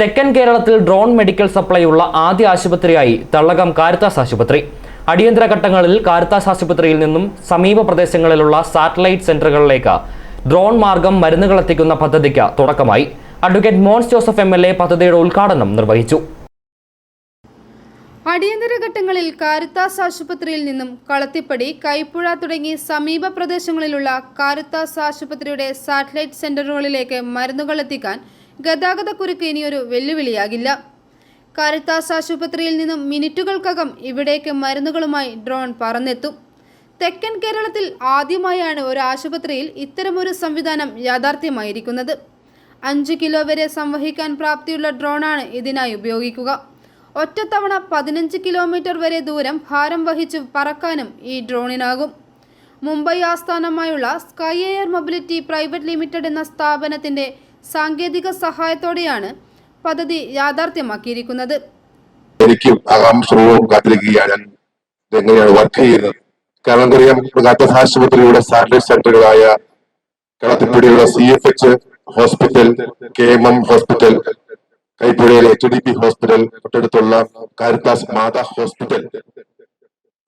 തെക്കൻ കേരളത്തിൽ drone medical supply ഉള്ള ആദ്യ ആശുപത്രിയായി തള്ളകം കാരിത്താസ് ആശുപത്രി. അടിയന്തര ഘട്ടങ്ങളിൽ കാരിത്താസ് ആശുപത്രിയിൽ നിന്നും സമീപ പ്രദേശങ്ങളിലുള്ള സാറ്റലൈറ്റ് സെന്ററുകളിലേക്ക് ഡ്രോൺ മാർഗം മരുന്നുകൾ എത്തിക്കുന്ന പദ്ധതിക്ക് തുടക്കമായി. Advocate Mons Joseph M L A പദ്ധതിയുടെ ഉദ്ഘാടനം നിർവഹിച്ചു. അടിയന്തര ഘട്ടങ്ങളിൽ കാരിത്താസ് ആശുപത്രിയിൽ നിന്നും കളത്തിപ്പടി കൈപ്പുഴ തുടങ്ങി സമീപ പ്രദേശങ്ങളിലുള്ള കാരിത്താസ് ആശുപത്രിയുടെ സാറ്റലൈറ്റ് സെന്ററുകളിലേക്ക് മരുന്നുകൾ എത്തിക്കാൻ ഗതാഗതക്കുരുക്ക് ഇനിയൊരു വെല്ലുവിളിയാകില്ല. കാരിത്താസ് ആശുപത്രിയിൽ നിന്നും മിനിറ്റുകൾക്കകം ഇവിടേക്ക് മരുന്നുകളുമായി ഡ്രോൺ പറന്നെത്തും. തെക്കൻ കേരളത്തിൽ ആദ്യമായാണ് ഒരു ആശുപത്രിയിൽ ഇത്തരമൊരു സംവിധാനം യാഥാർത്ഥ്യമായിരിക്കുന്നത്. അഞ്ച് കിലോ വരെ സംവഹിക്കാൻ പ്രാപ്തിയുള്ള ഡ്രോണാണ് ഇതിനായി ഉപയോഗിക്കുക. ഒറ്റത്തവണ പതിനഞ്ച് കിലോമീറ്റർ വരെ ദൂരം ഭാരം വഹിച്ച് പറക്കാനും ഈ ഡ്രോണിനാകും. മുംബൈ ആസ്ഥാനമായുള്ള Sky Air Mobility private limited എന്ന സ്ഥാപനത്തിന്റെ സാങ്കേതിക സഹായത്തോടെയാണ് പദ്ധതി യാഥാർത്ഥ്യമാക്കിയിരിക്കുന്നത്. എനിക്കും ആകാംക്ഷപൂർവം കാത്തിരിക്കുകയാണ്. ഞാൻ എങ്ങനെയാണ് വർക്ക് ചെയ്യുന്നത്? കാരണം നമുക്കറിയാം കാത്തസ് ആശുപത്രിയുടെ സാറ്റലൈറ്റ് സെന്ററുകളായ കളത്തിപ്പുഴയുടെ C F H hospital K M M hospital കൈപ്പുഴയിലെ H D P hospital തൊട്ടടുത്തുള്ള കാരിത്താസ് മാതാ ഹോസ്പിറ്റൽ.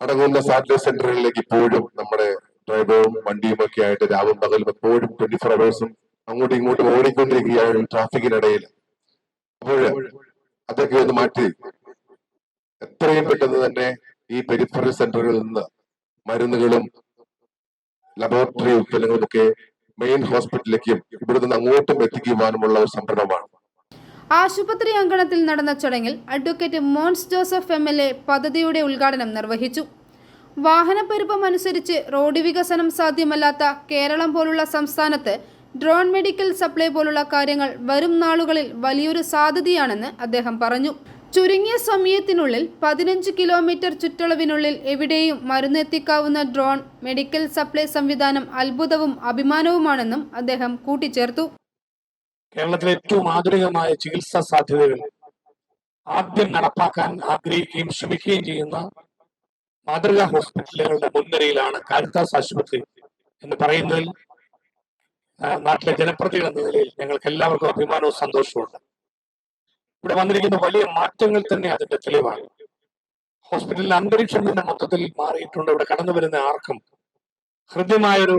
അടങ്ങുന്ന സാറ്റലൈറ്റ് സെന്ററുകളിലേക്ക് ഇപ്പോഴും നമ്മുടെ ഡ്രൈവറും വണ്ടിയും ഒക്കെ ആയിട്ട് രാവും പകലും എപ്പോഴും ട്വന്റി ഫോർ അവേഴ്സും അങ്ങോട്ടും ഇങ്ങോട്ടും ഓടിക്കൊണ്ടിരിക്കുകയാണ് ട്രാഫിക്കിനിടയിൽ. അപ്പോൾ അതൊക്കെ ഒന്ന് മാറ്റി. എത്രയും പെട്ടെന്ന് തന്നെ ഈ പെരിഫറൽ സെന്ററുകളിൽ നിന്ന് മരുന്നുകളും ലബോറട്ടറി ഉൽപ്പന്നങ്ങളും ഒക്കെ മെയിൻ ഹോസ്പിറ്റലിലേക്കും ഇവിടെ നിന്ന് അങ്ങോട്ടും എത്തിക്കുവാനുമുള്ള ഒരു സംരംഭമാണ്. ആശുപത്രി അങ്കണത്തിൽ നടന്ന ചടങ്ങിൽ advocate Mons Joseph M L A പദ്ധതിയുടെ ഉദ്ഘാടനം നിർവഹിച്ചു. വാഹനപ്പെരുപ്പം അനുസരിച്ച് റോഡ് വികസനം സാധ്യമല്ലാത്ത കേരളം പോലുള്ള സംസ്ഥാനത്ത് ഡ്രോൺ മെഡിക്കൽ സപ്ലൈ പോലുള്ള കാര്യങ്ങൾ വരും നാളുകളിൽ വലിയൊരു സാധ്യതയാണെന്ന് അദ്ദേഹം പറഞ്ഞു. ചുരുങ്ങിയ സമയത്തിനുള്ളിൽ പതിനഞ്ച് കിലോമീറ്റർ ചുറ്റളവിനുള്ളിൽ എവിടെയും മരുന്നെത്തിക്കാവുന്ന ഡ്രോൺ മെഡിക്കൽ സപ്ലൈ സംവിധാനം അത്ഭുതവും അഭിമാനവുമാണെന്നും അദ്ദേഹം കൂട്ടിച്ചേർത്തു. കേരളത്തിലെ ഏറ്റവും ആധുനികമായ ചികിത്സാ സാധ്യതകൾ ആദ്യം നടപ്പാക്കാൻ ആഗ്രഹിക്കുകയും ശ്രമിക്കുകയും ചെയ്യുന്ന മാതൃകാ ഹോസ്പിറ്റലുകളുടെ മുൻനിരയിലാണ് കാരിത്താസ് ആശുപത്രി എന്ന് പറയുന്നതിൽ നാട്ടിലെ ജനപ്രതികൾ എന്ന നിലയിൽ ഞങ്ങൾക്ക് എല്ലാവർക്കും അഭിമാനവും സന്തോഷവും ഇവിടെ വന്നിരിക്കുന്ന വലിയ മാറ്റങ്ങൾ തന്നെ അതിന്റെ തെളിവാണ്. ഹോസ്പിറ്റലിൽ അന്തരീക്ഷം തന്നെ മൊത്തത്തിൽ മാറിയിട്ടുണ്ട്. ഇവിടെ കടന്നു വരുന്ന ആർക്കും ഹൃദ്യമായൊരു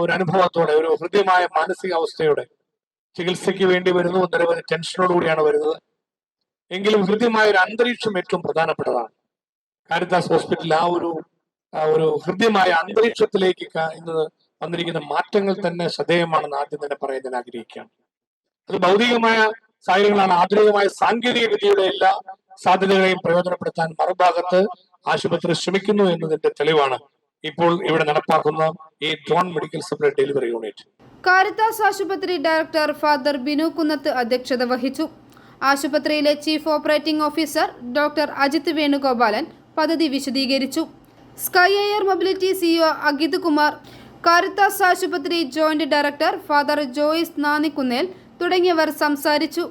ഒരു അനുഭവത്തോടെ ഒരു ഹൃദ്യമായ മാനസികാവസ്ഥയോടെ ചികിത്സയ്ക്ക് വേണ്ടി വരുന്നു. നിരവധി ടെൻഷനോടുകൂടിയാണ് വരുന്നത്. എങ്കിലും ഹൃദ്യമായ ഒരു അന്തരീക്ഷം ഏറ്റവും പ്രധാനപ്പെട്ടതാണ്. കാരിത്താസ് ഹോസ്പിറ്റലിൽ ആ ഒരു ഒരു ഹൃദ്യമായ അന്തരീക്ഷത്തിലേക്ക് ഇന്ന് വന്നിരിക്കുന്ന മാറ്റങ്ങൾ തന്നെ ശ്രദ്ധേയമാണെന്ന് ആദ്യം തന്നെ പറയാൻ ഞാൻ ആഗ്രഹിക്കുകയാണ്. അത് ഭൗതികമായ സാഹചര്യങ്ങളാണ് ആധുനികമായ സാങ്കേതിക വിദ്യയുടെ എല്ലാ സാധ്യതകളെയും പ്രയോജനപ്പെടുത്താൻ മറുഭാഗത്ത് ആശുപത്രി ശ്രമിക്കുന്നു എന്നതിന്റെ തെളിവാണ് ഇപ്പോൾ ഇവിടെ നടപ്പാക്കുന്ന ഈ drone medical supply delivery unit. Caritas ആശുപത്രി ഡയറക്ടർ ഫാദർ ബിനു കുന്നത്ത് അധ്യക്ഷത വഹിച്ചു. ആശുപത്രിയിലെ chief operating officer doctor Ajith Venugopalan പദ്ധതി വിശദീകരിച്ചു. Sky Air Mobility CEO Ajith Kumar Caritas ആശുപത്രി joint director father Joyce Nanikunnel തുടങ്ങിയവർ സംസാരിച്ചു.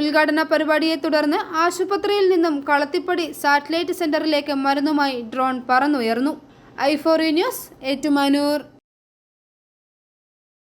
ഉദ്ഘാടന പരിപാടിയെ തുടർന്ന് ആശുപത്രിയിൽ നിന്നും കളത്തിപ്പടി സാറ്റലൈറ്റ് സെന്ററിലേക്ക് മരുന്നുമായി ഡ്രോൺ പറന്നുയർന്നു. ഐ ഐഫോറി ന്യൂസ് ഏറ്റുമാനൂർ.